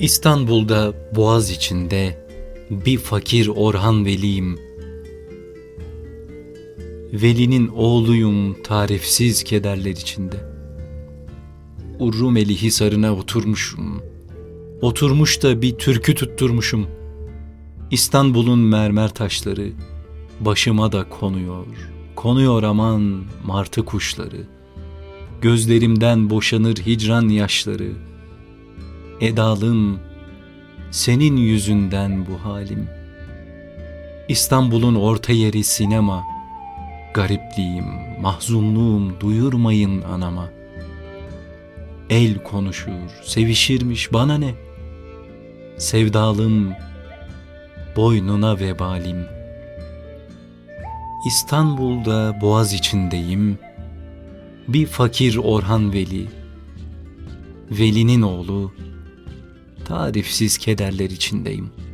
İstanbul'da Boğaz içinde bir fakir Orhan Veli'yim. Veli'nin oğluyum tarifsiz kederler içinde. Urrumeli hisarına oturmuşum. Oturmuş da bir türkü tutturmuşum. İstanbul'un mermer taşları başıma da konuyor. Konuyor aman martı kuşları. Gözlerimden boşanır hicran yaşları. Edalım senin yüzünden bu halim. İstanbul'un orta yeri sinema. Garipliğim, mahzunluğum duyurmayın anama. El konuşur, sevişirmiş bana ne? Sevdalım, boynuna vebalim. İstanbul'da boğaz içindeyim. Bir fakir Orhan Veli. Veli'nin oğlu, tarifsiz kederler içindeyim.''